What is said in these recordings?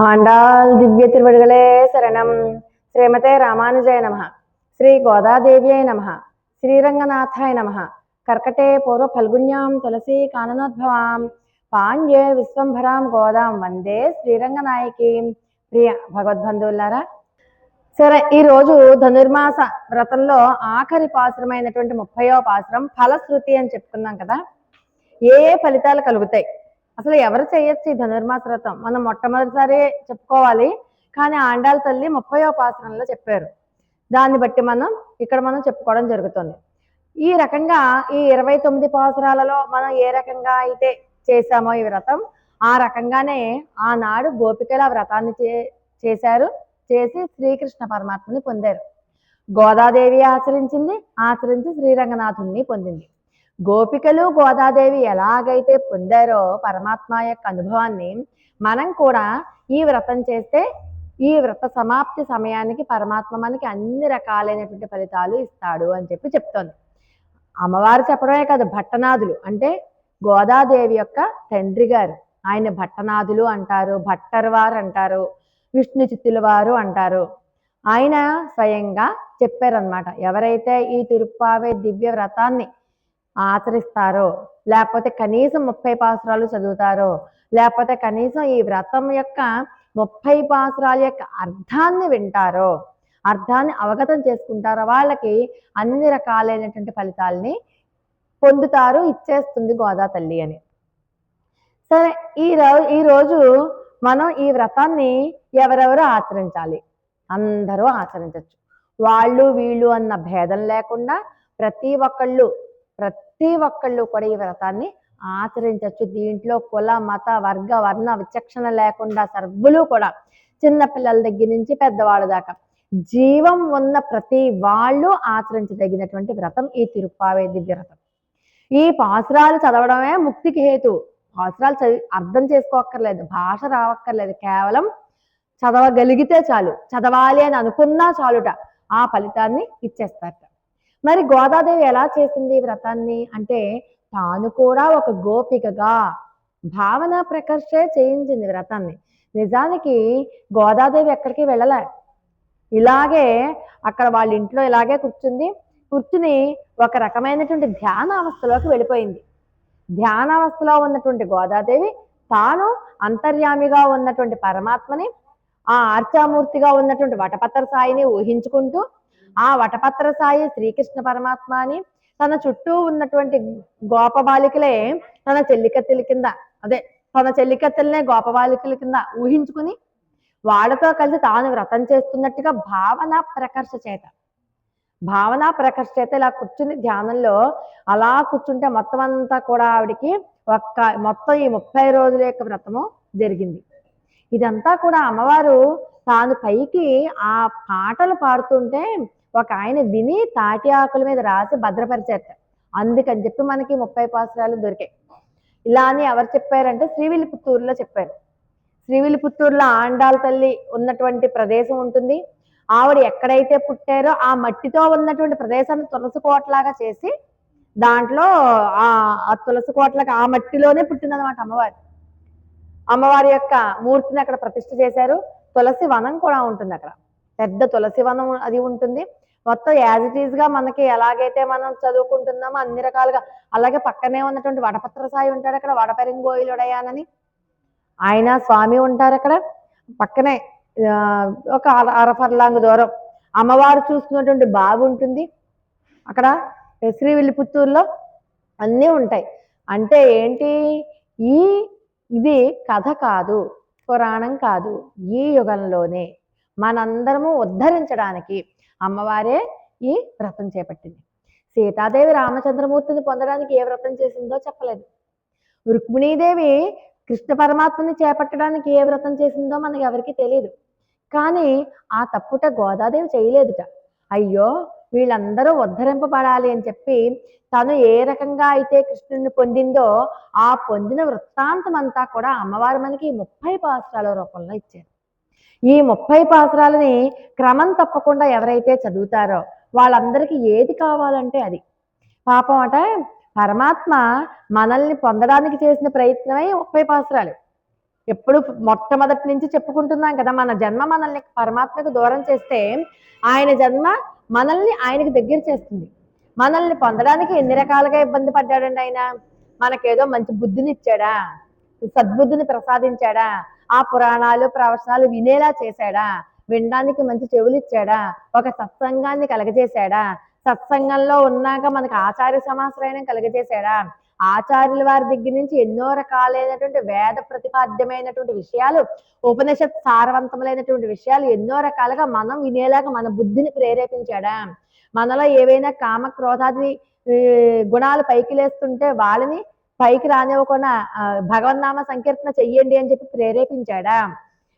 ఆండాల్ దివ్య తిరువడుగలే శరణం శ్రీమతే రామానుజయ నమ శ్రీ గోదాదేవ్యై నమ శ్రీరంగనాథాయ నమ కర్కటే పూర్వ ఫల్గుణ్యాం తులసి కాననోద్భవాం పాండ్యే విశ్వంభరాం గోదాం వందే శ్రీరంగనాయకి ప్రియ భగవద్బంధువులారా సరే ఈరోజు ధనుర్మాస వ్రతంలో ఆఖరి పాశ్రమైనటువంటి ముప్పయో పాశ్రం ఫలశ్రుతి అని చెప్పుకున్నాం కదా. ఏ ఏ ఫలితాలు కలుగుతాయి? అసలు ఎవరు చేయొచ్చు ఈ ధనుర్మాస వ్రతం మనం మొట్టమొదటిసారి చెప్పుకోవాలి. కానీ ఆండాల తల్లి ముప్పయో పాసనంలో చెప్పారు. దాన్ని బట్టి మనం ఇక్కడ మనం చెప్పుకోవడం జరుగుతుంది. ఈ రకంగా ఈ ఇరవై తొమ్మిది పాసరాలలో మనం ఏ రకంగా అయితే చేశామో ఈ వ్రతం ఆ రకంగానే ఆనాడు గోపికల వ్రతాన్ని చే చేశారు. చేసి శ్రీకృష్ణ పరమాత్మని పొందారు. గోదాదేవి ఆచరించింది ఆచరించి శ్రీరంగనాథుణ్ణి పొందింది. గోపికలు గోదాదేవి ఎలాగైతే పొందారో పరమాత్మ యొక్క అనుభవాన్ని మనం కూడా ఈ వ్రతం చేస్తే ఈ వ్రత సమాప్తి సమయానికి పరమాత్మ మనకి అన్ని రకాలైనటువంటి ఫలితాలు ఇస్తాడు అని చెప్పి చెప్తోంది. అమ్మవారు చెప్పడమే కాదు భట్టనాథులు అంటే గోదాదేవి యొక్క తండ్రి గారు. ఆయన భట్టనాథులు అంటారు భట్టర్వారు అంటారు విష్ణు చిత్తుల వారు అంటారు. ఆయన స్వయంగా చెప్పారనమాట ఎవరైతే ఈ తిరుప్పావే దివ్య వ్రతాన్ని ఆచరిస్తారో? లేకపోతే కనీసం ముప్పై పాసురాలు చదువుతారో? లేకపోతే కనీసం ఈ వ్రతం యొక్క ముప్పై పాసురాల యొక్క అర్థాన్ని వింటారో? అర్థాన్ని అవగతం చేసుకుంటారో? వాళ్ళకి అన్ని రకాలైనటువంటి ఫలితాలని పొందుతారు ఇచ్చేస్తుంది గోదా తల్లి అని. సరే ఈ రోజు ఈ రోజు మనం ఈ వ్రతాన్ని ఎవరెవరు ఆచరించాలి? అందరూ ఆచరించవచ్చు వాళ్ళు వీళ్ళు అన్న భేదం లేకుండా ప్రతి ఒక్కళ్ళు ప్రతి ప్రతి ఒక్కళ్ళు కూడా ఈ వ్రతాన్ని ఆచరించవచ్చు. దీంట్లో కుల మత వర్గ వర్ణ విచక్షణ లేకుండా సర్వులు కూడా చిన్న పిల్లల దగ్గర నుంచి పెద్దవాళ్ళ దాకా జీవం ఉన్న ప్రతి వాళ్ళు ఆచరించదగినటువంటి వ్రతం ఈ తిరుప్పావే దివ్య వ్రతం. ఈ పాసురాలు చదవడమే ముక్తికి హేతు. పాసురాలు చదివి అర్థం చేసుకోక్కర్లేదు భాష రావక్కర్లేదు. కేవలం చదవగలిగితే చాలు. చదవాలి అని అనుకున్నా చాలుట. ఆ ఫలితాన్ని ఇచ్చేస్తారట. మరి గోదాదేవి ఎలా చేసింది వ్రతాన్ని? అంటే తాను కూడా ఒక గోపికగా భావన ప్రకర్షే చేయించింది వ్రతాన్ని. నిజానికి గోదాదేవి ఎక్కడికి వెళ్ళలే. ఇలాగే అక్కడ వాళ్ళ ఇంట్లో ఇలాగే కూర్చుంది. కూర్చుని ఒక రకమైనటువంటి ధ్యాన అవస్థలోకి వెళ్ళిపోయింది. ధ్యానావస్థలో ఉన్నటువంటి గోదాదేవి తాను అంతర్యామిగా ఉన్నటువంటి పరమాత్మని ఆ ఆర్చామూర్తిగా ఉన్నటువంటి వటపత్ర సాయిని ఊహించుకుంటూ ఆ వటపత్ర సాయి శ్రీకృష్ణ పరమాత్మ అని తన చుట్టూ ఉన్నటువంటి గోపబాలికలే తన చెల్లికత్తెల కింద అదే తన చెల్లికత్తెలనే గోపబాలికల కింద ఊహించుకుని వాళ్ళతో కలిసి తాను వ్రతం చేస్తున్నట్టుగా భావన ప్రకర్ష చేత. భావన ప్రకర్ష చేత ఇలా కూర్చుని ధ్యానంలో అలా కూర్చుంటే మొత్తం అంతా కూడా ఆవిడికి ఒక్క మొత్తం ఈ ముప్పై రోజుల యొక్క వ్రతము జరిగింది. ఇదంతా కూడా అమ్మవారు తాను పైకి ఆ పాటలు పాడుతుంటే ఒక ఆయన విని తాటి ఆకుల మీద రాసి భద్రపరిచారట. అందుకని చెప్పి మనకి ముప్పై పాసురాలు దొరికాయి. ఇలా అని ఎవరు చెప్పారంటే శ్రీవిల్లిపుత్తూరులో చెప్పారు. శ్రీవిల్లిపుత్తూరులో ఆండాల తల్లి ఉన్నటువంటి ప్రదేశం ఉంటుంది. ఆవిడ ఎక్కడైతే పుట్టారో ఆ మట్టితో ఉన్నటువంటి ప్రదేశాన్ని తులసి కోటలాగా చేసి దాంట్లో ఆ తులసి కోటలాగా ఆ మట్టిలోనే పుట్టిందనమాట అమ్మవారు. అమ్మవారి యొక్క మూర్తిని అక్కడ ప్రతిష్ఠ చేశారు. తులసి వనం కూడా ఉంటుంది అక్కడ. పెద్ద తులసి వనం అది ఉంటుంది. మొత్తం యాజ్ ఇట్ ఈస్గా మనకి ఎలాగైతే మనం చదువుకుంటున్నామో అన్ని రకాలుగా అలాగే పక్కనే ఉన్నటువంటి వడపత్ర సాయి ఉంటాడు అక్కడ వడపరింగోయిలుడయానని ఆయన స్వామి ఉంటారు అక్కడ. పక్కనే ఒక అర అరఫర్లాంగ్ దూరం. అమ్మవారు చూస్తున్నటువంటి బావి ఉంటుంది. అక్కడ శ్రీవిల్లిపుత్తూరులో అన్నీ ఉంటాయి. అంటే ఏంటి? ఈ ఇది కథ కాదు పురాణం కాదు ఈ యుగంలోనే మనందరము ఉద్ధరించడానికి అమ్మవారే ఈ వ్రతం చేపట్టింది. సీతాదేవి రామచంద్రమూర్తిని పొందడానికి ఏ వ్రతం చేసిందో చెప్పలేదు. రుక్మిణీదేవి కృష్ణ పరమాత్మని చేపట్టడానికి ఏ వ్రతం చేసిందో మనకి ఎవరికి తెలియదు కానీ ఆ తప్పుట గోదాదేవి చేయలేదుట. అయ్యో వీళ్ళందరూ ఉద్ధరింపబడాలి అని చెప్పి తను ఏ రకంగా అయితే కృష్ణుడిని పొందిందో ఆ పొందిన వృత్తాంతం అంతా కూడా అమ్మవారు మనకి ముప్పై పాసరాల రూపంలో ఇచ్చారు. ఈ ముప్పై పాసురాలని క్రమం తప్పకుండా ఎవరైతే చదువుతారో వాళ్ళందరికీ ఏది కావాలంటే అది. పాపం అట పరమాత్మ మనల్ని పొందడానికి చేసిన ప్రయత్నమే ముప్పై పాసురాలు. ఎప్పుడు మొట్టమొదటి నుంచి చెప్పుకుంటున్నాం కదా మన జన్మ మనల్ని పరమాత్మకు దూరం చేస్తే ఆయన జన్మ మనల్ని ఆయనకి దగ్గర చేస్తుంది. మనల్ని పొందడానికి ఎన్ని రకాలుగా ఇబ్బంది పడ్డాడండి ఆయన? మనకేదో మంచి బుద్ధిని ఇచ్చాడా సద్బుద్ధిని ప్రసాదించాడా? ఆ పురాణాలు ప్రవచనాలు వినేలా చేశాడా? వినడానికి మంచి చెవులు ఇచ్చాడా ఒక సత్సంగాన్ని కలగజేశాడా? సత్సంగంలో ఉన్నాక మనకు ఆచార్య సమాశ్రయం కలగజేశాడా? ఆచార్యుల వారి దగ్గర నుంచి ఎన్నో రకాలైనటువంటి వేద ప్రతిపాద్యమైనటువంటి విషయాలు ఉపనిషత్ సారవంతములైనటువంటి విషయాలు ఎన్నో రకాలుగా మనం వినేలాగా మన బుద్ధిని ప్రేరేపించాడా. మనలో ఏవైనా కామ క్రోధాది గుణాలు పైకి లేస్తుంటే వాళ్ళని పైకి రానివ్వకుండా భగవన్నామ సంకీర్తన చెయ్యండి అని చెప్పి ప్రేరేపించాడా.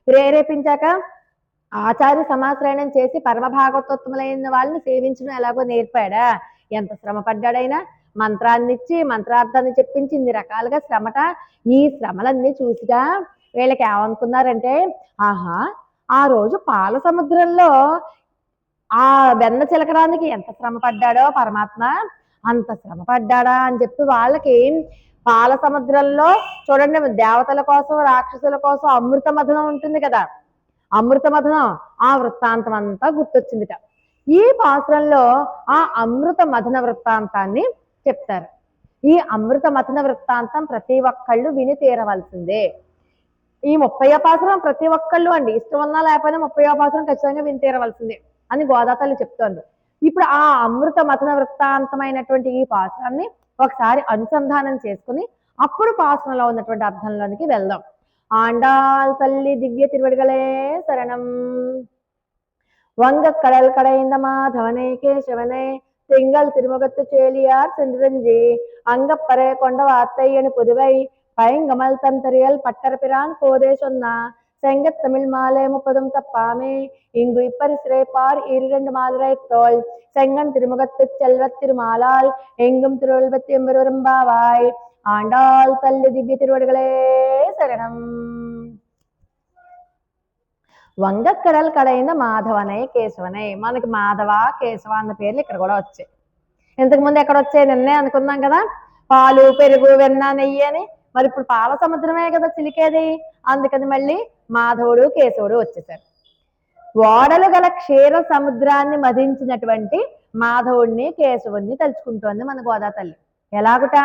ప్రేరేపించాక ఆచార్య సమాశ్రయణం చేసి పరమ భాగవతోత్తములైన వాళ్ళని సేవించడం ఎలాగో నేర్పాడా? ఎంత శ్రమ పడ్డాడైనా మంత్రాన్ని ఇచ్చి మంత్రార్థాన్ని చెప్పించి ఇన్ని రకాలుగా శ్రమట. ఈ శ్రమలన్నీ చూసిట వీళ్ళకి ఏమనుకున్నారంటే ఆహా ఆ రోజు పాల సముద్రంలో ఆ వెన్న చిలకడానికి ఎంత శ్రమ పడ్డాడో పరమాత్మ. అంత శ్రమ పడ్డాడా అని చెప్పి వాళ్ళకి పాల సముద్రంలో చూడండి దేవతల కోసం రాక్షసుల కోసం అమృత మథనం ఉంటుంది కదా. అమృత మథనం ఆ వృత్తాంతం అంతా గుర్తొచ్చిందిట. ఈ పాత్రంలో ఆ అమృత మథన వృత్తాంతాన్ని చెప్తారు ఈ అమృత మథన వృత్తాంతం ప్రతి ఒక్కళ్ళు విని తీరవలసిందే ఈ ముప్పై పాసరం ప్రతి ఒక్కళ్ళు అండి ఇష్టం ఉన్నా లేకపోయినా ముప్పై పాసరం ఖచ్చితంగా విని తీరవలసిందే అని గోదాతల్లి చెప్తోంది ఇప్పుడు ఆ అమృత మథన వృత్తాంతమైనటువంటి ఈ పాసరాన్ని ఒకసారి అనుసంధానం చేసుకుని అప్పుడు పాసనలో ఉన్నటువంటి అర్థంలోనికి వెళ్దాం ఆండాల్ తల్లి దివ్య తిరువడిగలే శరణం வங்க கடல் கடைந்த மாதவனை கேசவனை திங்கள் திருமுகத்து சேலியார் சென்றிரஞ்சி. அங்கப்பறை கொண்ட வார்த்தை என புதுவை பயங்கமல் தந்தரியல் பட்டர்பிரான் போதே சொன்னா செங்கத்தமிழ் மாலை முப்பதும் தப்பாமே. இங்கு இப்பரிசிறைப்பார் இரண்டு மாதுரை தோல். செங்கன் திருமுகத்து செல்வ திருமாலால் எங்கும் திருவள்பத்தி எம்பெரும்பாவாய் ஆண்டாள் தள்ளி திவ்ய திருவடிகளே சரணம். వంగక్కడలు కడైన మాధవనే కేశవనై. మనకి మాధవ కేశవ అన్న పేర్లు ఇక్కడ కూడా వచ్చాయి. ఇంతకు ముందు ఎక్కడ వచ్చాయి? నిన్నే అనుకున్నాం కదా. పాలు పెరుగు వెన్న నెయ్యి అని. మరి ఇప్పుడు పాల సముద్రమే కదా చిలికేది. అందుకని మళ్ళీ మాధవుడు కేశవుడు వచ్చేసారు. ఓడలు గల క్షీర సముద్రాన్ని మదించినటువంటి మాధవుడిని కేశవుణ్ణి తలుచుకుంటోంది మన గోదా తల్లి. ఎలాగుట?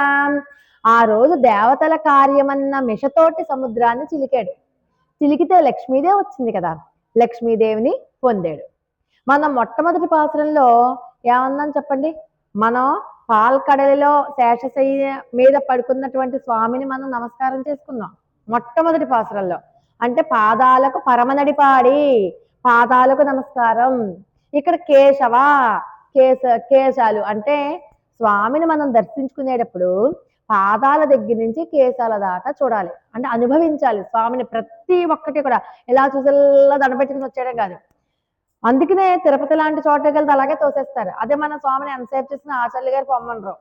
ఆ రోజు దేవతల కార్యమన్న మిషతోటి సముద్రాన్ని చిలికాడు. చిలికితే లక్ష్మీదేవి వచ్చింది కదా. లక్ష్మీదేవిని పొందాడు. మనం మొట్టమొదటి పాత్రలో ఏమన్నాం చెప్పండి? మనం పాల్కడలిలో శేషశయ్య మీద పడుకున్నటువంటి స్వామిని మనం నమస్కారం చేసుకున్నాం. మొట్టమొదటి పాత్రల్లో అంటే పాదాలకు పరమనడిపాడి పాదాలకు నమస్కారం. ఇక్కడ కేశవ కేశ కేశాలు అంటే స్వామిని మనం దర్శించుకునేటప్పుడు పాదాల దగ్గర నుంచి కేశాల దాకా చూడాలి. అంటే అనుభవించాలి. స్వామిని ప్రతి ఒక్కటి కూడా. ఇలా చూసేలా దండపెట్టుకుని వచ్చేయడం కాదు. అందుకనే తిరుపతి లాంటి చోటకి వెళ్తే అలాగే తోసేస్తారు. అదే మన స్వామిని ఎంతసేపు చేసిన ఆచార్య గారు పొమ్మనరు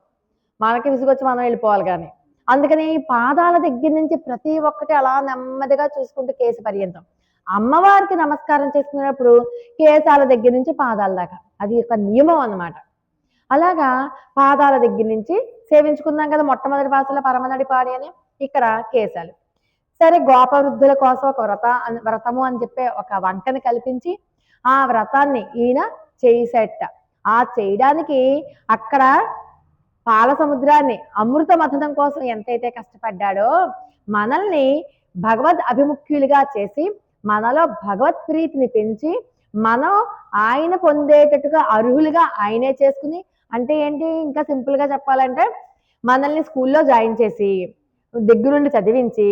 మనకి విసుగొచ్చి మనం వెళ్ళిపోవాలి కానీ. అందుకని పాదాల దగ్గర నుంచి ప్రతి ఒక్కటి అలా నెమ్మదిగా చూసుకుంటూ కేసు పర్యంతం. అమ్మవారికి నమస్కారం చేసుకునేటప్పుడు కేశాల దగ్గర నుంచి పాదాల దాకా. అది ఒక నియమం అన్నమాట. అలాగా పాదాల దగ్గర నుంచి సేవించుకుందాం కదా మొట్టమొదటి భాషలో పరమనడి పాడి అని ఇక్కడ కేశాలు. సరే గోప వృద్ధుల కోసం ఒక వ్రత వ్రతము అని చెప్పే ఒక వంటని కల్పించి ఆ వ్రతాన్ని ఈయన చేసేట ఆ చేయడానికి అక్కడ పాల సముద్రాన్ని అమృత మథనం కోసం ఎంతైతే కష్టపడ్డాడో మనల్ని భగవద్ అభిముఖ్యులుగా చేసి మనలో భగవత్ ప్రీతిని పెంచి మనం ఆయన పొందేటట్టుగా అర్హులుగా ఆయనే చేసుకుని అంటే ఏంటి? ఇంకా సింపుల్గా చెప్పాలంటే మనల్ని స్కూల్లో జాయిన్ చేసి దగ్గరుండి చదివించి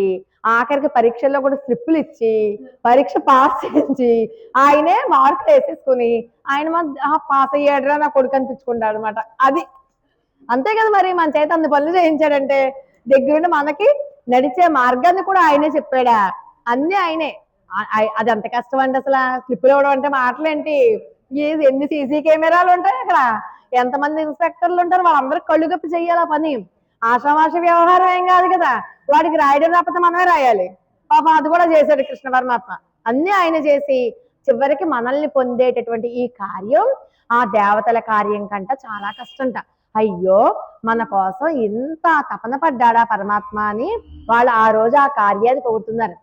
ఆఖరికి పరీక్షల్లో కూడా స్లిప్పులు ఇచ్చి పరీక్ష పాస్ చేయించి ఆయనే మార్కులు వేసేసుకుని ఆయన పాస్ అయ్యాడరా నా కొడుకు అనిపించుకుంటాడు అనమాట అది. అంతే కదా మరి మన చేత అన్ని పనులు చేయించాడంటే దగ్గరుండి మనకి నడిచే మార్గాన్ని కూడా ఆయనే చెప్పాడా? అన్ని ఆయనే. అది ఎంత కష్టం అండి అసలు స్లిప్పులు ఇవ్వడం అంటే మాటలేంటి? ఏది ఎన్ని సీసీ కెమెరాలు ఉంటాయి అక్కడ? ఎంతమంది ఇన్స్పెక్టర్లు ఉంటారు? వాళ్ళందరూ కళ్ళు కప్పి చెయ్యాలి ఆ పని. ఆషామాష వ్యవహారం ఏం కాదు కదా. వాడికి రాయడం రాకపోతే మనమే రాయాలి. పాపం అది కూడా చేశాడు కృష్ణ పరమాత్మ అన్ని ఆయన చేసి చివరికి మనల్ని పొందేటటువంటి ఈ కార్యం ఆ దేవతల కార్యం కంట చాలా కష్టంట. అయ్యో మన కోసం ఇంత తపన పడ్డాడా పరమాత్మ అని వాళ్ళు ఆ రోజు ఆ కార్యాన్ని పొగుడుతున్నారు.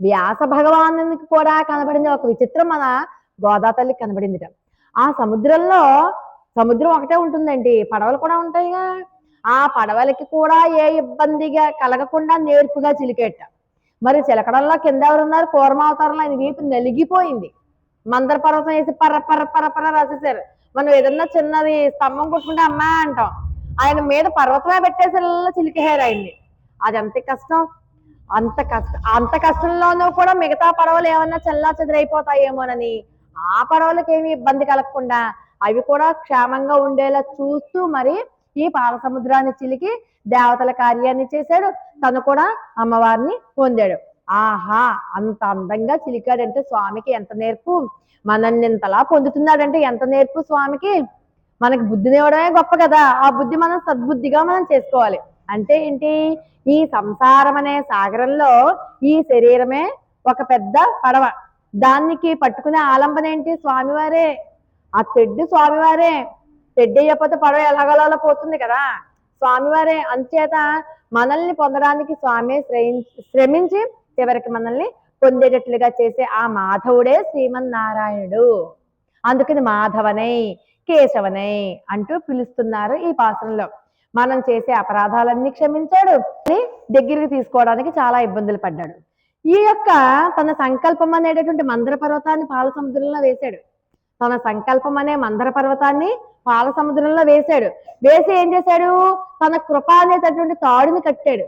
వ్యాస భగవానునికి కూడా కనబడింది ఒక విచిత్రం మన గోదా తల్లికి కనబడిందిట. ఆ సముద్రంలో సముద్రం ఒకటే ఉంటుందండి. పడవలు కూడా ఉంటాయిగా. ఆ పడవలకి కూడా ఏ ఇబ్బందిగా కలగకుండా నేర్పుగా చిలికెట్ట. మరి చిలకడంలో కింద ఎవరున్నారు? కూరమావతారంలో ఆయన వీపు నలిగిపోయింది. మందర పర్వతం వేసి పర్ర పర్ర పర్ర పర్ర రాసేసారు మనం ఏదన్నా చిన్నది స్తంభం కొట్టుకుంటే అమ్మా అంటాం. ఆయన మీద పర్వతమే పెట్టేసి ఇలా ఆయన్ని. అది అంత కష్టం? అంత కష్ట అంత కష్టంలోనూ కూడా మిగతా పడవలు ఏమన్నా చల్లా చెదిరైపోతాయేమోనని. ఆ పడవలకు ఏమి ఇబ్బంది కలగకుండా అవి కూడా క్షేమంగా ఉండేలా చూస్తూ మరి ఈ పాల సముద్రాన్ని చిలికి దేవతల కార్యాన్ని చేశాడు. తను కూడా అమ్మవారిని పొందాడు. ఆహా అంత అందంగా చిలికాడంటే స్వామికి ఎంత నేర్పు? మనల్ని ఇంతలా పొందుతున్నాడంటే ఎంత నేర్పు స్వామికి? మనకి బుద్ధి ఇవ్వడమే గొప్ప కదా. ఆ బుద్ధి మనం సద్బుద్ధిగా మనం చేసుకోవాలి. అంటే ఏంటి? ఈ సంసారం అనే సాగరంలో ఈ శరీరమే ఒక పెద్ద పడవ. దానికి పట్టుకునే ఆలంబన ఏంటి స్వామివారే? ఆ తెడ్డు స్వామివారే తెడ్డు పడవ ఎలాగలా పోతుంది కదా. స్వామివారే అంచేత మనల్ని పొందడానికి స్వామి శ్రమించి చివరికి మనల్ని పొందేటట్లుగా చేసే ఆ మాధవుడే శ్రీమన్నారాయణుడు. అందుకని మాధవనై కేశవనై అంటూ పిలుస్తున్నారు ఈ పాసనలో. మనం చేసే అపరాధాలన్నీ క్షమించాడు. అని దగ్గరికి తీసుకోవడానికి చాలా ఇబ్బందులు పడ్డాడు. ఈ యొక్క తన సంకల్పం అనేటటువంటి మందర పర్వతాన్ని పాల సముద్రంలో వేశాడు. తన సంకల్పం అనే మందర పర్వతాన్ని పాల సముద్రంలో వేశాడు. వేసి ఏం చేశాడు? తన కృప అనేటటువంటి తాడుని కట్టాడు.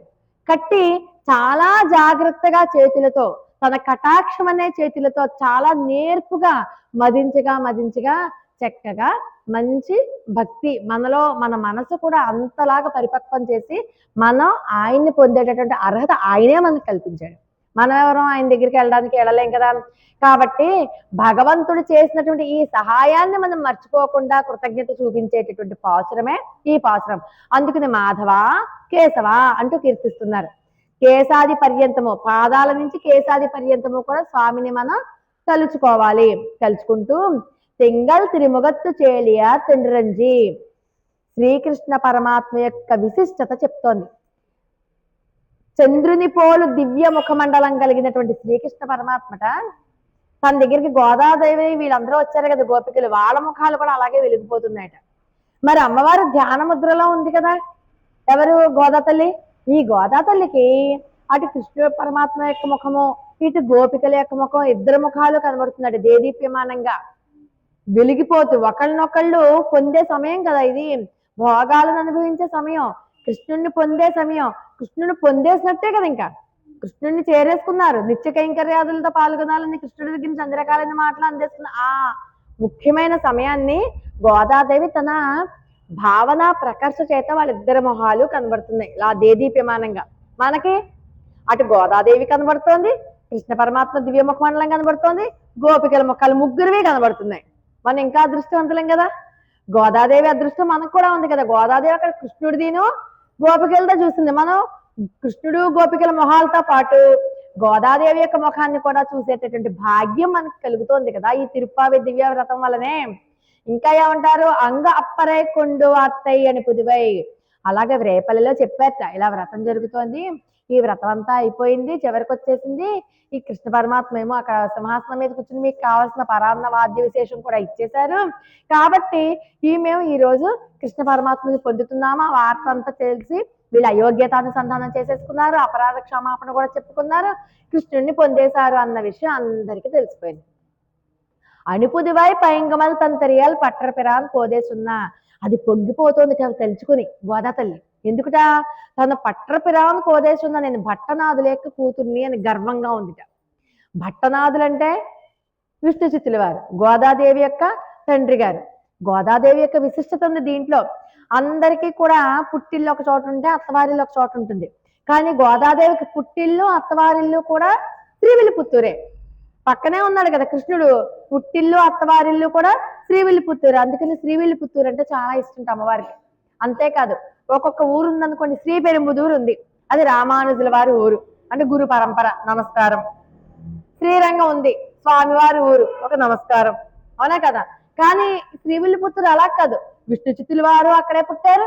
కట్టి చాలా జాగ్రత్తగా చేతులతో తన కటాక్షం అనే చేతులతో చాలా నేర్పుగా మదించగా మదించగా చక్కగా మంచి భక్తి మనలో మన మనసు కూడా అంతలాగా పరిపక్వం చేసి మనం ఆయన్ని పొందేటటువంటి అర్హత ఆయనే మనకు కల్పించాడు. మనం ఎవరం ఆయన దగ్గరికి వెళ్ళడానికి వెళ్ళలేం కదా? కాబట్టి భగవంతుడు చేసినటువంటి ఈ సహాయాన్ని మనం మర్చిపోకుండా కృతజ్ఞత చూపించేటటువంటి పాసురమే ఈ పాసురం. అందుకని మాధవ కేశవ అంటూ కీర్తిస్తున్నారు. కేశాది పర్యంతము పాదాల నుంచి కేశాది పర్యంతము కూడా స్వామిని మనం తలుచుకోవాలి. తలుచుకుంటూ తింగల్ తిరుముగత్తు చేలియా తిండ్రంజి. శ్రీకృష్ణ పరమాత్మ యొక్క విశిష్టత చెప్తోంది. చంద్రుని పోలు దివ్య ముఖమండలం కలిగినటువంటి శ్రీకృష్ణ పరమాత్మట తన దగ్గరికి గోదాదేవి వీళ్ళందరూ వచ్చారు కదా గోపికలు. వాళ్ళ ముఖాలు కూడా అలాగే వెలిగిపోతున్నాయట. మరి అమ్మవారు ధ్యాన ముద్రలో ఉంది కదా. ఎవరు గోదాతల్లి ఈ గోదాతల్లికి అటు కృష్ణ పరమాత్మ యొక్క ముఖము ఇటు గోపికల యొక్క ముఖం ఇద్దరు ముఖాలు కనబడుతున్నాడు దేదీప్యమానంగా. వెలిగిపోతూ ఒకళ్ళనొకళ్ళు పొందే సమయం కదా ఇది. భోగాలను అనుభవించే సమయం. కృష్ణుణ్ణి పొందే సమయం. కృష్ణుని పొందేసినట్టే కదా ఇంకా. కృష్ణుడిని చేరేసుకున్నారు. నిత్య కైంకర్యాదులతో పాల్గొనాలని కృష్ణుడి దగ్గర నుంచి అన్ని రకాలైన మాటలు అందిస్తున్న ఆ ముఖ్యమైన సమయాన్ని గోదాదేవి తన భావన ప్రకర్ష చేత వాళ్ళిద్దరి మొహాలు కనబడుతున్నాయి. ఇలా దేదీప్యమానంగా. మనకి అటు గోదాదేవి కనబడుతోంది కృష్ణ పరమాత్మ దివ్య ముఖమండలం కనబడుతోంది గోపికల ముఖాలు ముగ్గురువి కనబడుతున్నాయి. మనం ఇంకా అదృష్టవంతులం కదా. గోదాదేవి అదృష్టం మనకు కూడా ఉంది కదా. గోదాదేవి అక్కడ కృష్ణుడిదిను గోపికలతో చూసింది. మనం కృష్ణుడు గోపికల మొహాలతో పాటు గోదాదేవి యొక్క ముఖాన్ని కూడా చూసేటటువంటి భాగ్యం మనకు కలుగుతోంది కదా ఈ తిరుప్పావి దివ్య వ్రతం వల్లనే. ఇంకా ఏమంటారు? అంగ అప్పరై కొండు అత్తయ్య అని పుదివై. అలాగే రేపల్లిలో చెప్పారట ఇలా వ్రతం జరుగుతోంది ఈ వ్రతం అంతా అయిపోయింది చివరికి వచ్చేసింది ఈ కృష్ణ పరమాత్మ ఏమో అక్కడ సింహాసనం మీద కూర్చుని మీకు కావాల్సిన పరాన్న వాద్య విశేషం కూడా ఇచ్చేశారు. కాబట్టి ఈ మేము ఈ రోజు కృష్ణ పరమాత్మని పొందుతున్నామా ఆ వార్త అంతా తెలిసి వీళ్ళు అయోగ్యతానుసంధానం చేసేసుకున్నారు అపరాధ క్షమాపణ కూడా చెప్పుకున్నారు కృష్ణుడిని పొందేశారు అన్న విషయం అందరికీ తెలిసిపోయింది. అణిపుదివై పైంగమల్ తంతరియాలు పట్టర పిరాన్ కోదేసున్నా అది పొంగిపోతోంది అవి తెలుసుకుని. గోదా తల్లి. ఎందుకుట? తన పట్టర పిరాన్ కోదేసున్నా నేను భట్టనాథుల యొక్క కూతుర్ని అని గర్వంగా ఉందిట. భట్టనాథులు అంటే విష్ణు చిత్తుల వారు గోదాదేవి యొక్క తండ్రి గారు గోదాదేవి యొక్క విశిష్టత ఉంది దీంట్లో. అందరికీ కూడా పుట్టిల్లు ఒక చోట ఉంటే అత్తవారిల్లు ఒక చోట ఉంటుంది. కానీ గోదాదేవికి పుట్టిల్లు అత్తవారిల్లు కూడా శ్రీవిల్లిపుత్తూరే పక్కనే ఉన్నాడు కదా కృష్ణుడు. పుట్టిల్లు అత్తవారిల్లు కూడా శ్రీవిల్లిపుత్తూరు. అందుకని శ్రీవిల్లిపుత్తూరు అంటే చాలా ఇష్టం అమ్మవారికి. అంతేకాదు ఒక్కొక్క ఊరు ఉందనుకోండి శ్రీ పెరుంబుదూరు ఉంది. అది రామానుజుల వారి ఊరు. అంటే గురు పరంపర నమస్కారం. శ్రీరంగం ఉంది స్వామివారి ఊరు ఒక నమస్కారం. అవునా కదా? కానీ శ్రీవిల్లిపుత్తూరు అలా కాదు. విష్ణు చిత్తుల వారు అక్కడే పుట్టారు.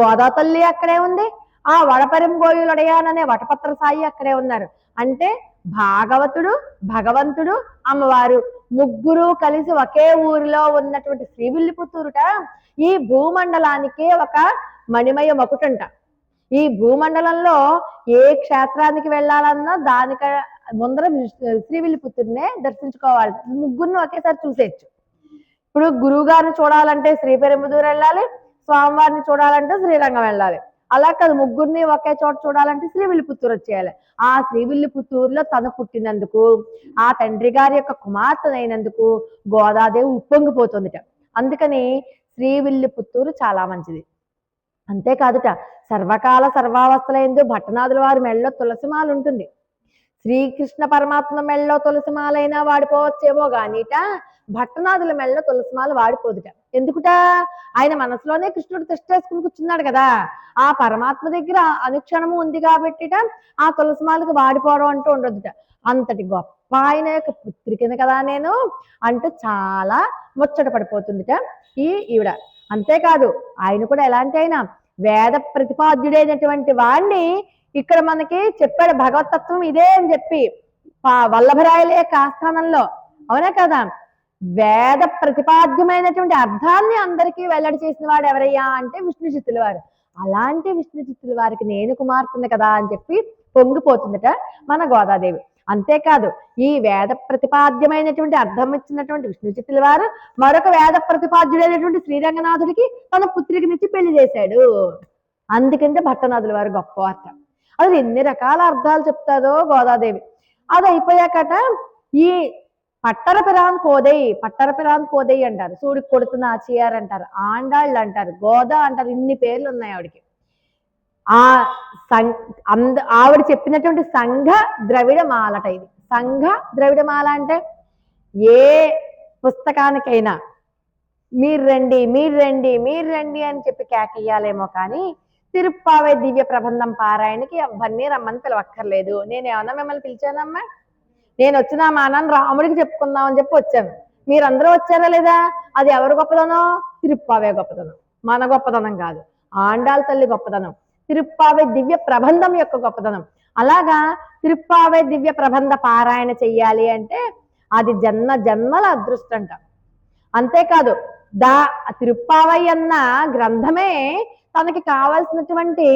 గోదా తల్లి అక్కడే ఉంది. ఆ వడపరిం గోయులడయాననే వటపత్ర సాయి అక్కడే ఉన్నారు. అంటే భాగవతుడు భగవంతుడు అమ్మవారు ముగ్గురు కలిసి ఒకే ఊరిలో ఉన్నటువంటి శ్రీవిల్లిపుత్తూరుట ఈ భూమండలానికి ఒక మణిమయ మకుటంట. ఈ భూమండలంలో ఏ క్షేత్రానికి వెళ్ళాలన్నా దానిక ముందర శ్రీవిల్లిపుత్తూరునే దర్శించుకోవాలి. ముగ్గురిని ఒకేసారి చూసేయచ్చు. ఇప్పుడు గురువు గారిని చూడాలంటే శ్రీపెరుంబుదూరు వెళ్ళాలి స్వామివారిని చూడాలంటే శ్రీరంగం వెళ్ళాలి. అలా కాదు ముగ్గురిని ఒకే చోట చూడాలంటే శ్రీవిల్లిపుత్తూరు వచ్చేయాలి. ఆ శ్రీవిల్లిపుత్తూరులో తను పుట్టినందుకు ఆ తండ్రి గారి యొక్క కుమార్తెనైనందుకు గోదాదేవి ఉప్పొంగిపోతుందిట. అందుకని శ్రీవిల్లిపుత్తూరు చాలా మంచిది. అంతేకాదుట సర్వకాల సర్వావస్థలైందు భట్టనాథుల వారి మెళ్ళలో తులసిమాల ఉంటుంది. శ్రీకృష్ణ పరమాత్మ మెళ్ళలో తులసిమాలైనా వాడిపోవచ్చేమో గానిట భట్టనాథుల మెళ్ళలో తులసిమాల వాడిపోదుట. ఎందుకుట? ఆయన మనసులోనే కృష్ణుడు తిష్టేసుకుని కూర్చున్నాడు కదా. ఆ పరమాత్మ దగ్గర అనుక్షణము ఉంది కాబట్టిట ఆ తులసిమాలకు వాడిపోవడం అంటూ ఉండొద్దుట. అంతటి గొప్ప ఆయన యొక్క పుత్రికను కదా నేను అంటూ చాలా ముచ్చట పడిపోతుందిట. ఈ ఈవిడ అంతేకాదు ఆయన కూడా ఎలాంటి ఆయన? వేద ప్రతిపాద్యుడైనటువంటి వాణ్ణి ఇక్కడ మనకి చెప్పాడు భగవతత్వం ఇదే అని చెప్పి పా- యొక్క ఆస్థానంలో. అవునా కదా? వేద ప్రతిపాద్యమైనటువంటి అర్థాన్ని అందరికీ వెల్లడి చేసిన వాడు ఎవరయ్యా అంటే విష్ణు చిత్తుల వారు. అలాంటి విష్ణు చిత్తుల వారికి నేను కుమార్తెను కదా అని చెప్పి పొంగిపోతుందట మన గోదాదేవి. అంతేకాదు ఈ వేద ప్రతిపాద్యమైనటువంటి అర్థం ఇచ్చినటువంటి విష్ణు చిత్తుల వారు మరొక వేద ప్రతిపాద్యుడైనటువంటి శ్రీరంగనాథుడికి తన పుత్రికనిచ్చి పెళ్ళి చేశాడు. అందుకంటే భట్టనాథుల వారు గొప్ప అర్థం అది ఎన్ని రకాల అర్థాలు చెప్తాదో గోదాదేవి. అది అయిపోయాకట ఈ పట్టరపిరాన్ కోదై పట్టర కోదై అంటారు. సూడికి కొడుతున్న ఆచియార్ అంటారు. ఆండాళ్ళు అంటారు. గోదా అంటారు. ఇన్ని పేర్లు ఉన్నాయి ఆవిడకి. ఆ సం అంద ఆవిడ చెప్పినటువంటి సంఘ ద్రవిడ మాలట ఇది. సంఘ ద్రవిడ మాల అంటే ఏ పుస్తకానికైనా మీరు రండి మీరు రండి మీరు రండి అని చెప్పి కేకేయాలేమో కానీ తిరుప్పావే దివ్య ప్రబంధం పారాయణకి అవన్నీ రమ్మని పిలవక్కర్లేదు. నేను ఏమన్నా మిమ్మల్ని పిలిచానమ్మా? నేను వచ్చిన మా నాన్న రాముడికి చెప్పుకుందాం అని చెప్పి వచ్చాను. మీరందరూ వచ్చారా లేదా? అది ఎవరి గొప్పదనో? తిరుప్పావే గొప్పదనం. మన గొప్పదనం కాదు. ఆండాల తల్లి గొప్పదనం. తిరుప్పావే దివ్య ప్రబంధం యొక్క గొప్పదనం. అలాగా తిరుప్పావే దివ్య ప్రబంధ పారాయణ చెయ్యాలి అంటే అది జన్మ జన్మల అదృష్టంట. అంతేకాదు దా తిరుప్పావై అన్న గ్రంథమే తనకి కావాల్సినటువంటి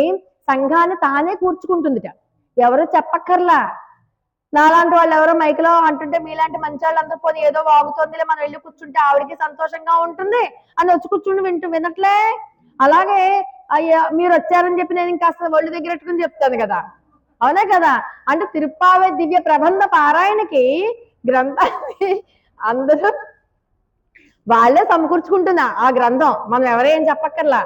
సంఘాన్ని తానే కూర్చుకుంటుందిట. ఎవరు చెప్పక్కర్లా? నాలాంటి వాళ్ళు ఎవరో మైక్లో అంటుంటే మీలాంటి మంచి వాళ్ళందరూ పోనీ ఏదో వాగుతోందిలే మనం వెళ్ళి కూర్చుంటే ఆవిడకి సంతోషంగా ఉంటుంది అని వచ్చి కూర్చుని వింటూ వినట్లే? అలాగే అయ్యా మీరు వచ్చారని చెప్పి నేను ఇంకా అసలు ఒళ్ళు దగ్గర పెట్టుకుని చెప్తాను కదా. అవునా కదా? అంటే తిరుప్పావే దివ్య ప్రబంధ పారాయణకి గ్రంథాన్ని అందరూ వాళ్ళే సమకూర్చుకుంటున్నా ఆ గ్రంథం. మనం ఎవరేం చెప్పక్కర్లా.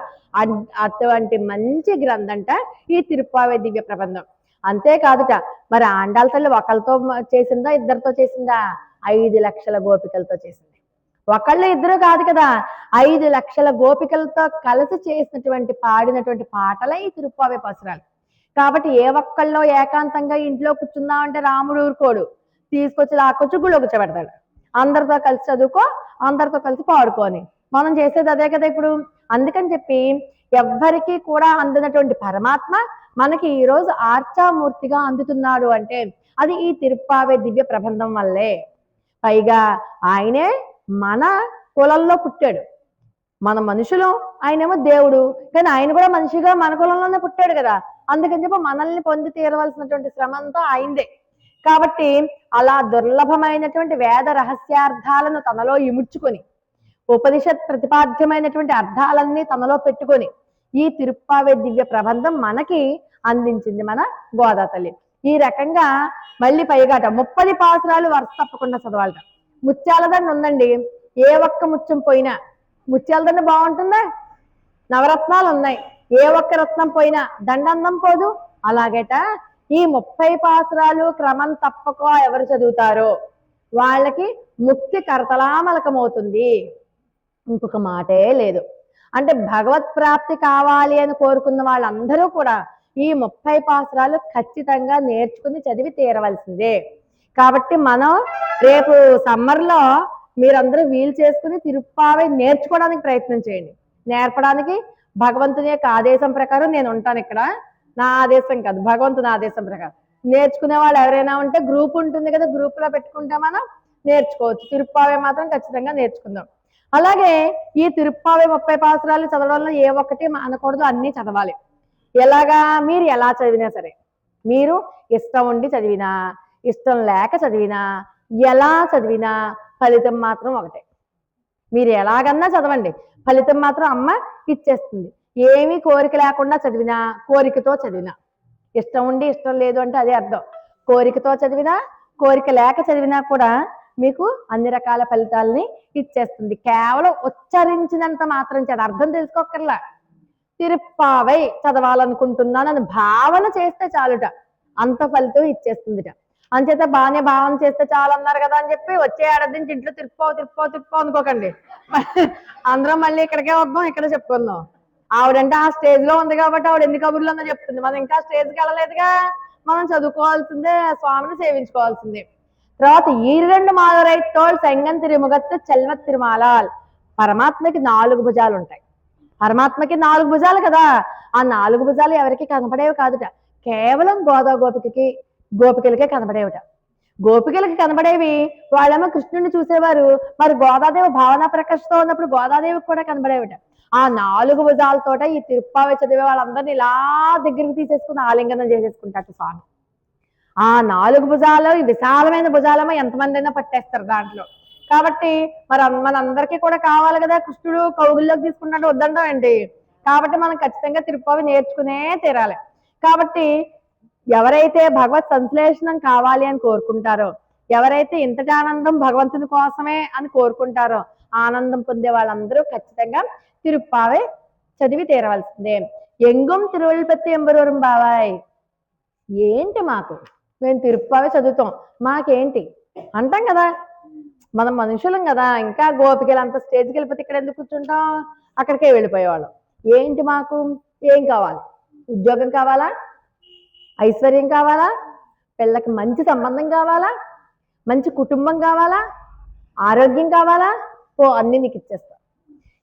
అటువంటి మంచి గ్రంథంట ఈ తిరుప్పావే దివ్య ప్రబంధం. అంతేకాదుట మరి ఆండాల తల్లి ఒకళ్ళతో చేసిందా ఇద్దరితో చేసిందా? ఐదు లక్షల గోపికలతో చేసింది. ఒకళ్ళు ఇద్దరు కాదు కదా. ఐదు లక్షల గోపికలతో కలిసి చేసినటువంటి పాడినటువంటి పాటలే ఈ తిరుప్పావే పసురాలు. కాబట్టి ఏ ఒక్కళ్ళో ఏకాంతంగా ఇంట్లో కూర్చుందామంటే రాముడు ఊరుకోడు. తీసుకొచ్చి లాక్కొచ్చి గుళ్ళో కూర్చోబెడతాడు. అందరితో కలిసి చదువుకో అందరితో కలిసి పాడుకోని మనం చేసేది అదే కదా ఇప్పుడు. అందుకని చెప్పి ఎవ్వరికీ కూడా అందినటువంటి పరమాత్మ మనకి ఈ రోజు ఆర్చామూర్తిగా అందుతున్నాడు అంటే అది ఈ తిరుప్పావే దివ్య ప్రబంధం వల్లే. పైగా ఆయనే మన కులంలో పుట్టాడు. మన మనుషులు ఆయనేమో దేవుడు కానీ ఆయన కూడా మనిషిగా మన కులంలోనే పుట్టాడు కదా. అందుకని చెప్పి మనల్ని పొంది తీరవలసినటువంటి శ్రమ అంతా ఆయనదే కాబట్టి అలా దుర్లభమైనటువంటి వేద రహస్యార్థాలను తనలో ఇముడ్చుకొని ఉపనిషత్ ప్రతిపాద్యమైనటువంటి అర్థాలన్నీ తనలో పెట్టుకొని ఈ తిరుప్పావే దివ్య ప్రబంధం మనకి అందించింది మన గోదాతల్లి ఈ రకంగా మళ్ళీ పైగాట ముప్పది పాసురాలు వరుస తప్పకుండా చదవాలట. ముత్యాలదండ ఉందండి. ఏ ఒక్క ముత్యం పోయినా. ముత్యాలదండ బాగుంటుందా? నవరత్నాలు ఉన్నాయి. ఏ ఒక్క రత్నం పోయినా దండందం పోదు. అలాగేట ఈ ముప్పై పాసురాలు క్రమం తప్పక ఎవరు చదువుతారో వాళ్ళకి ముక్తి కరతలామలకమవుతుంది. ఇంకొక మాటే లేదు. అంటే భగవత్ ప్రాప్తి కావాలి అని కోరుకున్న వాళ్ళందరూ కూడా ఈ ముప్పై పాసరాలు ఖచ్చితంగా నేర్చుకుని చదివి తీరవలసిందే. కాబట్టి మనం రేపు సమ్మర్లో మీరందరూ వీలు చేసుకుని తిరుప్పావై నేర్చుకోవడానికి ప్రయత్నం చేయండి. నేర్పడానికి భగవంతుని యొక్క ఆదేశం ప్రకారం నేను ఉంటాను ఇక్కడ. నా ఆదేశం కాదు భగవంతుని ఆదేశం ప్రకారం. నేర్చుకునే వాళ్ళు ఎవరైనా ఉంటే గ్రూప్ ఉంటుంది కదా గ్రూప్లో పెట్టుకుంటే మనం నేర్చుకోవచ్చు. తిరుప్పావే మాత్రం ఖచ్చితంగా నేర్చుకుందాం. అలాగే ఈ తిరుప్పావే ముప్పై పాసురాలు చదవడంలో ఏ ఒక్కటి అనకూడదు అన్నీ చదవాలి. ఎలాగా? మీరు ఎలా చదివినా సరే. మీరు ఇష్టం ఉండి చదివినా ఇష్టం లేక చదివినా ఎలా చదివినా ఫలితం మాత్రం ఒకటే. మీరు ఎలాగన్నా చదవండి. ఫలితం మాత్రం అమ్మ ఇచ్చేస్తుంది. ఏమీ కోరిక లేకుండా చదివినా కోరికతో చదివినా. ఇష్టం ఉండి ఇష్టం లేదు అంటే అదే అర్థం. కోరికతో చదివినా కోరిక లేక చదివినా కూడా మీకు అన్ని రకాల ఫలితాలని ఇచ్చేస్తుంది. కేవలం ఉచ్చరించినంత మాత్రం చేత అర్థం తెలుసుకోకర్లా తిరుప్పావై చదవాలనుకుంటున్నానని భావన చేస్తే చాలుట. అంత ఫలితం ఇచ్చేస్తుందిట. అంచేత బాగానే భావన చేస్తే చాలు అన్నారు కదా అని చెప్పి వచ్చే ఏడాది నుంచి ఇంట్లో తిరుప్పావు తిరుప్పావు తిరుప్పావు అనుకోకండి. అందరం మళ్ళీ ఇక్కడికే వద్దాం ఇక్కడ చెప్పుకుందాం. ఆవిడంటే ఆ స్టేజ్లో ఉంది కాబట్టి ఆవిడ ఎన్ని కబుర్లు ఉందో చెప్తుంది. మనం ఇంకా స్టేజ్కి వెళ్ళలేదుగా. మనం చదువుకోవాల్సిందే స్వామిని సేవించుకోవాల్సిందే. తర్వాత ఈ రెండు మాలరైతోள் సెంగం తిరుముగత్తు చెల్వ తిరుమాలాల్. పరమాత్మకి నాలుగు భుజాలు ఉంటాయి. పరమాత్మకి నాలుగు భుజాలు కదా? ఆ నాలుగు భుజాలు ఎవరికి కనపడేవి కాదుట. కేవలం గోదా గోపికకి గోపికలకే కనబడేవిట గోపికలకి కనబడేవి వాళ్ళేమో కృష్ణుడిని చూసేవారు. మరి గోదాదేవి భావన ప్రకాశతో ఉన్నప్పుడు గోదాదేవికి కూడా కనబడేవిట ఆ నాలుగు భుజాలతోట ఈ తిరుప్పావి చదివే వాళ్ళందరినీ ఇలా దగ్గరికి తీసేసుకుని ఆలింగనం చేసేసుకుంటారు స్వామి. ఆ నాలుగు భుజాలు విశాలమైన భుజాలమో ఎంతమంది అయినా పట్టేస్తారు దాంట్లో. కాబట్టి మరి మనందరికీ కూడా కావాలి కదా కృష్ణుడు కౌగుల్లోకి తీసుకున్నట్టు వద్దంటామండి కాబట్టి మనం ఖచ్చితంగా తిరుపతి నేర్చుకునే తీరాలి. కాబట్టి ఎవరైతే భగవత్ సంశ్లేషణం కావాలి అని కోరుకుంటారో ఎవరైతే ఇంతటి ఆనందం భగవంతుని కోసమే అని కోరుకుంటారో ఆనందం పొందే వాళ్ళందరూ ఖచ్చితంగా తిరుప్పావే చదివి తీరవలసిందే. ఎంగుం తిరువల్పత్తి ఎంబరూరం బావాయ్. ఏంటి మాకు? మేము తిరుప్పావే చదువుతాం. మాకేంటి? అంటాం కదా. మనం మనుషులం కదా. ఇంకా గోపికలు అంత స్టేజ్కి వెళ్ళిపోతే ఇక్కడ ఎందుకు కూర్చుంటాం? అక్కడికే వెళ్ళిపోయేవాళ్ళం. ఏంటి మాకు? ఏం కావాలి? ఉద్యోగం కావాలా? ఐశ్వర్యం కావాలా? పిల్లకి మంచి సంబంధం కావాలా? మంచి కుటుంబం కావాలా? ఆరోగ్యం కావాలా? ఓ అన్ని నీకు ఇచ్చేస్తా.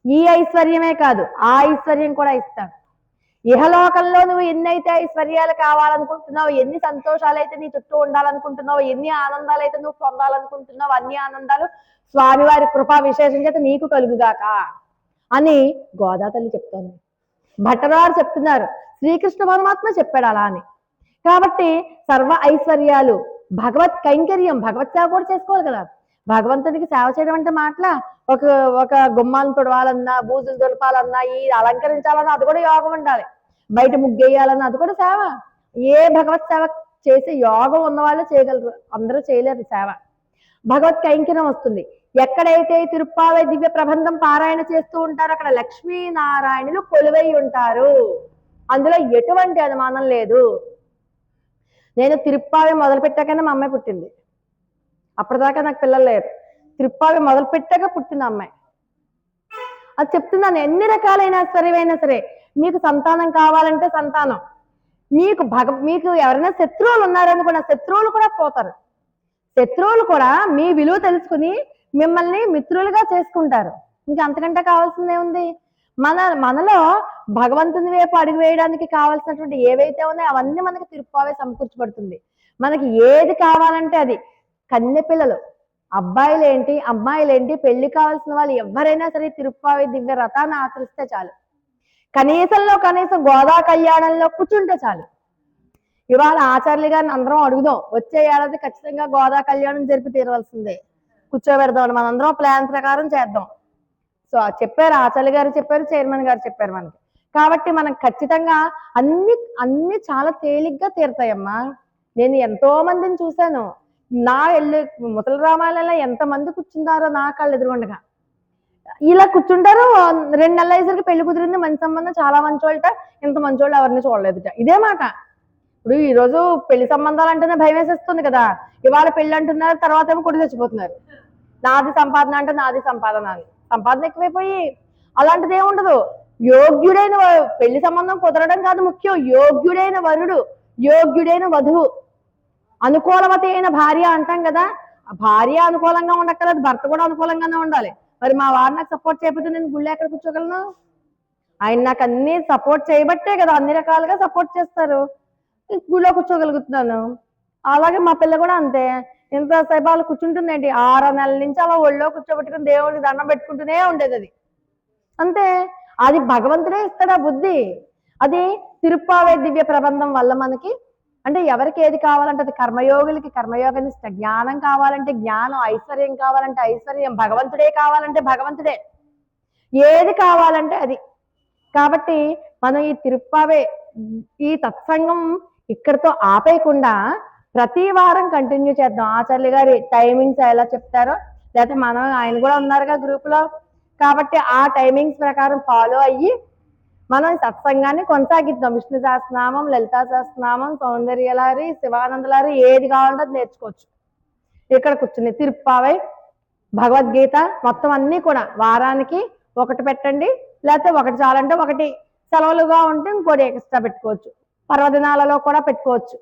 ఈ ఐశ్వర్యమే కాదు ఆ ఐశ్వర్యం కూడా ఇస్తాను. ఇహలోకంలో నువ్వు ఎన్నైతే ఐశ్వర్యాలు కావాలనుకుంటున్నావు ఎన్ని సంతోషాలు అయితే నీ చుట్టూ ఉండాలనుకుంటున్నావు ఎన్ని ఆనందాలు అయితే నువ్వు పొందాలనుకుంటున్నావు అన్ని ఆనందాలు స్వామివారి కృపా విశేషం చేత నీకు కలుగుగాక అని గోదాతల్లి చెప్తోంది. భట్టరారు చెప్తున్నారు శ్రీకృష్ణ పరమాత్మ చెప్పాడు అలా అని. కాబట్టి సర్వ ఐశ్వర్యాలు భగవత్ కైంకర్యం భగవత్ సేవ కూడా చేసుకోవాలి కదా. భగవంతుడికి సేవ చేయడం అంటే మాటల? ఒక ఒక గుమ్మాలను తుడవాలన్నా బూజులు తుడపాలన్నా ఈ అలంకరించాలన్నా అది కూడా యోగం ఉండాలి. బయట ముగ్గేయాలన్నా అది కూడా సేవ. ఏ భగవత్ సేవ చేసే యోగం ఉన్న వాళ్ళు చేయగలరు. అందరూ చేయలేరు సేవ. భగవత్ కైంకర్యం వస్తుంది. ఎక్కడైతే తిరుప్పావై దివ్య ప్రబంధం పారాయణ చేస్తూ ఉంటారో అక్కడ లక్ష్మీనారాయణులు కొలువై ఉంటారు. అందులో ఎటువంటి అనుమానం లేదు. నేను తిరుప్పావి మొదలు పెట్టాకనే మా అమ్మాయి పుట్టింది. అప్పటిదాకా నాకు పిల్లలు లేరు. త్రిప్పావి మొదలు పెట్టాక పుట్టిన అమ్మాయి. అది చెప్తున్నాను ఎన్ని రకాలైన ఐశ్వర్యమైనా సరే మీకు సంతానం కావాలంటే సంతానం. మీకు భగ మీకు ఎవరైనా శత్రువులు ఉన్నారనుకున్న శత్రువులు కూడా పోతారు. శత్రువులు కూడా మీ విలువ తెలుసుకుని మిమ్మల్ని మిత్రులుగా చేసుకుంటారు. ఇంకా అంతకంటే కావాల్సిందే ఉంది మన మనలో భగవంతుని వైపు అడుగు వేయడానికి కావాల్సినటువంటి ఏవైతే ఉన్నాయో అవన్నీ మనకి తిరుప్పావే సమకూర్చబడుతుంది. మనకి ఏది కావాలంటే అది కన్నె పిల్లలు అబ్బాయిలేంటి అమ్మాయిలేంటి పెళ్ళి కావాల్సిన వాళ్ళు ఎవరైనా సరే తిరుప్పావి దివ్య రథాన్ని ఆచరిస్తే చాలు. కనీసంలో కనీసం గోదా కళ్యాణంలో కూర్చుంటే చాలు. ఇవాళ ఆచార్యులు గారిని అందరం అడుగుదాం వచ్చే ఏడాది ఖచ్చితంగా గోదా కళ్యాణం జరిపి తీరవలసిందే. కూర్చోబెడదాం మనందరం ప్లాన్ ప్రకారం చేద్దాం. సో చెప్పారు ఆచార్య గారు చెప్పారు చైర్మన్ గారు చెప్పారు మనకి. కాబట్టి మనం ఖచ్చితంగా అన్ని అన్ని చాలా తేలిగ్గా తీరుతాయమ్మా. నేను ఎంతో మందిని చూశాను. నా ఎల్లు ముసలి రామాలలో ఎంత మంది కూర్చున్నారో నా కళ్ళు ఎదురుగుండగా. ఇలా కూర్చుంటారు రెండు నెలలు అయ్యేసరికి పెళ్ళి కుదిరింది మంచి సంబంధం చాలా మంచి వాళ్ళట ఇంత మంచి వాళ్ళు ఎవరిని చూడలేదుట. ఇదే మాట. ఇప్పుడు ఈ రోజు పెళ్ళి సంబంధాలు అంటేనే భయం వేసేస్తుంది కదా. ఇవాళ పెళ్ళి అంటున్నారు తర్వాత ఏమో కొట్టి చచ్చిపోతున్నారు. నాది సంపాదన అంటే నాది సంపాదన అని. సంపాదన ఎక్కువైపోయి అలాంటిది ఏముండదు ఉండదు. యోగ్యుడైన పెళ్ళి సంబంధం కుదరడం కాదు ముఖ్యం. యోగ్యుడైన వరుడు యోగ్యుడైన వధువు. అనుకూలవత అయిన భార్య అంటాం కదా భార్య అనుకూలంగా ఉండక్కర్లేదు భర్త కూడా అనుకూలంగానే ఉండాలి. మరి మా వారు నాకు సపోర్ట్ చేయకపోతే నేను గుళ్ళో ఎక్కడ కూర్చోగలను? ఆయన నాకు అన్ని సపోర్ట్ చేయబట్టే కదా అన్ని రకాలుగా సపోర్ట్ చేస్తారు. గుళ్ళో కూర్చోగలుగుతున్నాను. అలాగే మా పిల్ల కూడా అంతే. ఇంతసేపు వాళ్ళు కూర్చుంటుందండి. ఆరు నెలల నుంచి అలా ఒళ్ళో కూర్చోబెట్టుకుని దేవుడికి దండం పెట్టుకుంటూనే ఉండేది అది. అంతే. అది భగవంతుడే ఇస్తాడు ఆ బుద్ధి. అది తిరుప్పావే దివ్య ప్రబంధం వల్ల మనకి అంటే ఎవరికి ఏది కావాలంటే అది కర్మయోగులకి కర్మయోగనిష్ట జ్ఞానం కావాలంటే జ్ఞానం ఐశ్వర్యం కావాలంటే ఐశ్వర్యం భగవంతుడే కావాలంటే భగవంతుడే. ఏది కావాలంటే అది. కాబట్టి మనం ఈ తిరుప్పావే ఈ తత్సంగం ఇక్కడితో ఆపేయకుండా ప్రతి వారం కంటిన్యూ చేద్దాం. ఆచార్య గారి టైమింగ్స్ ఎలా చెప్తారో లేకపోతే మనం ఆయన కూడా ఉన్నారుగా గ్రూప్లో కాబట్టి ఆ టైమింగ్స్ ప్రకారం ఫాలో అయ్యి మనం సత్సంగాన్ని కొనసాగిద్దాం. విష్ణు సహస్రనామం లలితా సహస్రనామం సౌందర్యలారి శివానందలారి ఏది కావాలంటే అది నేర్చుకోవచ్చు. ఇక్కడ కూర్చుని తిరుప్పావై భగవద్గీత మొత్తం అన్నీ కూడా వారానికి ఒకటి పెట్టండి. లేకపోతే ఒకటి చాలంటే ఒకటి సెలవులుగా ఉంటే ఇంకోటి ఎక్స్ట్రా పెట్టుకోవచ్చు. పర్వదినాలలో కూడా పెట్టుకోవచ్చు.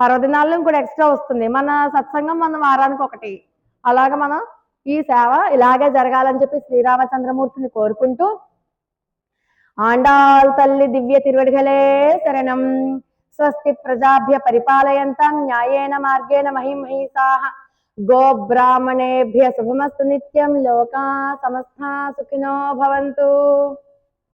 పర్వదినాల్లో ఇంకోటి ఎక్స్ట్రా వస్తుంది. మన సత్సంగం మన వారానికి ఒకటి. అలాగ మనం ఈ సేవ ఇలాగే జరగాలని చెప్పి శ్రీరామచంద్రమూర్తిని కోరుకుంటూ ఆండాల్ తల్లి దివ్య తిరువడిగలే శరణం. స్వస్తి ప్రజాభ్య పరిపాలయంతం న్యాయేన మార్గేణ మహిమహీసాః. గోబ్రాహ్మణేభ్య శుభమస్తు నిత్యం లోకా సమస్త సుఖినో భవంతు.